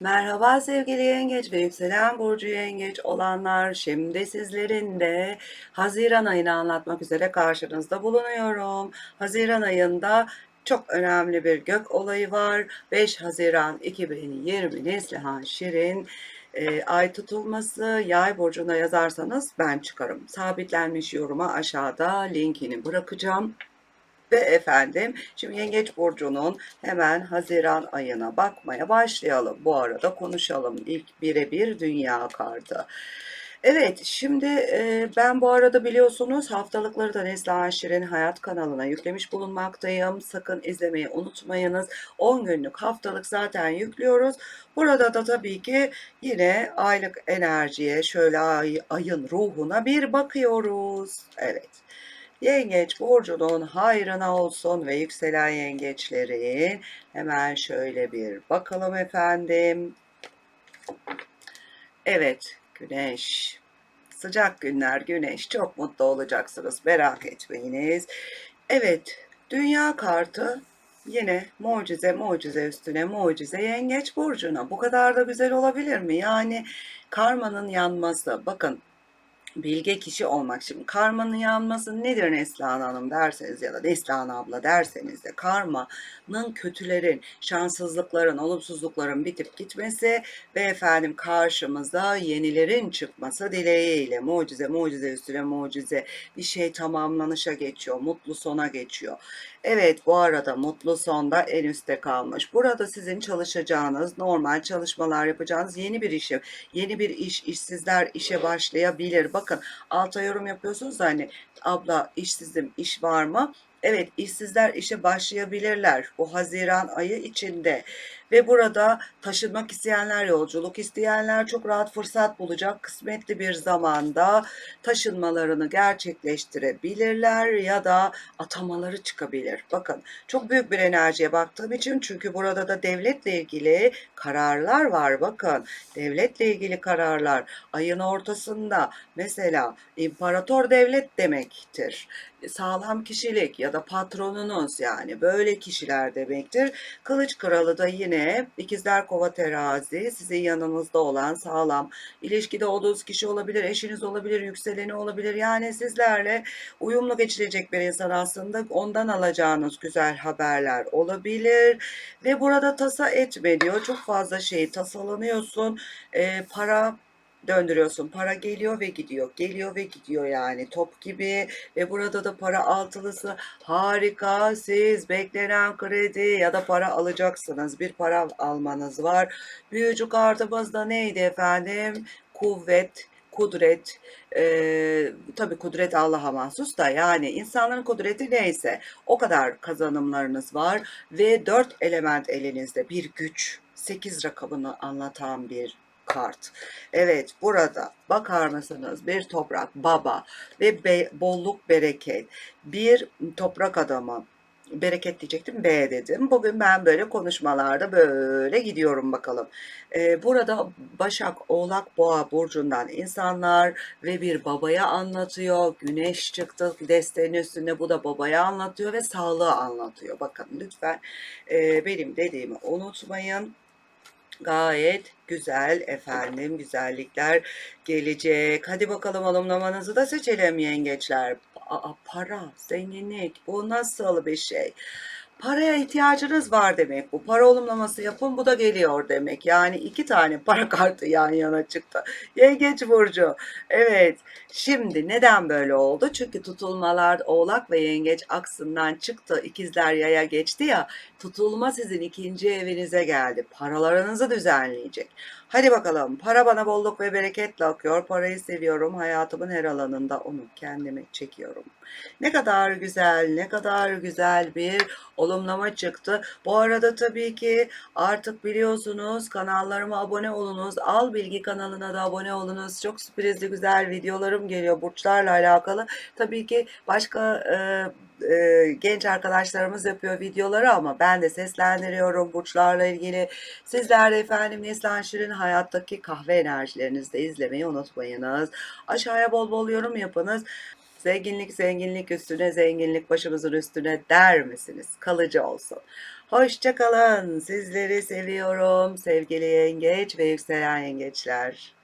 Merhaba sevgili yengeç ve yükselen burcu yengeç olanlar. Şimdi sizlerin de Haziran ayını anlatmak üzere karşınızda bulunuyorum. Haziran ayında çok önemli bir gök olayı var. 5 Haziran 2020 Neslihan Şirin e, ay tutulması yay burcuna yazarsanız ben çıkarım. Sabitlenmiş yoruma aşağıda linkini bırakacağım. Ve efendim şimdi Yengeç Burcu'nun hemen Haziran ayına bakmaya başlayalım. Bu arada konuşalım ilk birebir dünya kartı. Evet şimdi e, ben bu arada biliyorsunuz haftalıkları da Neslihan Şirin Hayat kanalına yüklemiş bulunmaktayım. Sakın izlemeyi unutmayınız. 10 günlük haftalık zaten yüklüyoruz. Burada da tabii ki yine aylık enerjiye şöyle ay, ayın ruhuna bir bakıyoruz. Evet. Yengeç burcunun hayrına olsun ve yükselen yengeçlerin hemen şöyle bir bakalım efendim. Evet, güneş. Sıcak günler, güneş. Çok mutlu olacaksınız. Merak etmeyiniz. Evet, dünya kartı yine mucize mucize üstüne mucize yengeç burcuna. Bu kadar da güzel olabilir mi? Yani karmanın yanması. Bakın bilge kişi olmak. Şimdi karmanın yanması nedir Neslihan Hanım derseniz ya da Neslihan abla derseniz de karmanın kötülerin, şanssızlıkların, olumsuzlukların bitip gitmesi ve efendim karşımıza yenilerin çıkması dileğiyle mucize mucize üstüne mucize bir şey tamamlanışa geçiyor, mutlu sona geçiyor. Evet bu arada mutlu sonda en üstte kalmış. Burada sizin çalışacağınız, normal çalışmalar yapacağınız yeni bir işe, yeni bir iş, işsizler işe başlayabilir. Bakın alta yorum yapıyorsunuz da hani abla işsizim, iş var mı? Evet işsizler işe başlayabilirler bu Haziran ayı içinde ve burada taşınmak isteyenler, yolculuk isteyenler çok rahat fırsat bulacak kısmetli bir zamanda taşınmalarını gerçekleştirebilirler ya da atamaları çıkabilir. Bakın çok büyük bir enerjiye baktığım için çünkü burada da devletle ilgili kararlar var. Bakın devletle ilgili kararlar ayın ortasında mesela imparator devlet demektir sağlam kişilik ya da patronunuz yani böyle kişiler demektir. Kılıç kralı da yine ikizler kova terazi sizin yanınızda olan sağlam ilişkide olduğunuz kişi olabilir, eşiniz olabilir, yükseleni olabilir. Yani sizlerle uyumlu geçirecek bir insan aslında ondan alacağınız güzel haberler olabilir. Ve burada tasa etme diyor. Çok fazla şey tasalanıyorsun. Ee, para döndürüyorsun. Para geliyor ve gidiyor. Geliyor ve gidiyor yani top gibi ve burada da para altılısı harika. Siz beklenen kredi ya da para alacaksınız. Bir para almanız var. Büyücü kartımız da neydi efendim? Kuvvet, kudret, e, tabii kudret Allah'a mahsus da yani insanların kudreti neyse o kadar kazanımlarınız var ve dört element elinizde bir güç, sekiz rakamını anlatan bir kart. Evet burada bakar mısınız bir toprak baba ve be, bolluk bereket bir toprak adamı bereket diyecektim B dedim. Bugün ben böyle konuşmalarda böyle gidiyorum bakalım. Ee, burada Başak, Oğlak, Boğa burcundan insanlar ve bir babaya anlatıyor. Güneş çıktı desteğin üstünde bu da babaya anlatıyor ve sağlığı anlatıyor. Bakın lütfen e, benim dediğimi unutmayın. Gayet güzel efendim güzellikler gelecek. Hadi bakalım alımlamanızı da seçelim yengeçler. Aa, para, zenginlik bu nasıl bir şey? Paraya ihtiyacınız var demek bu. Para olumlaması yapın bu da geliyor demek. Yani iki tane para kartı yan yana çıktı. Yengeç Burcu. Evet. Şimdi neden böyle oldu? Çünkü tutulmalar oğlak ve yengeç aksından çıktı. İkizler yaya geçti ya. Tutulma sizin ikinci evinize geldi. Paralarınızı düzenleyecek. Hadi bakalım. Para bana bolluk ve bereketle akıyor. Parayı seviyorum. Hayatımın her alanında onu kendime çekiyorum. Ne kadar güzel, ne kadar güzel bir olumlama çıktı. Bu arada tabii ki artık biliyorsunuz kanallarıma abone olunuz. Al Bilgi kanalına da abone olunuz. Çok sürprizli güzel videolarım geliyor burçlarla alakalı. Tabii ki başka e, e, genç arkadaşlarımız yapıyor videoları ama ben de seslendiriyorum burçlarla ilgili. Sizler de efendim Neslihan Şirin hayattaki kahve enerjilerinizi de izlemeyi unutmayınız. Aşağıya bol bol yorum yapınız. Zenginlik zenginlik üstüne zenginlik başımızın üstüne der misiniz? Kalıcı olsun. Hoşça kalın. Sizleri seviyorum sevgili yengeç ve yükselen yengeçler.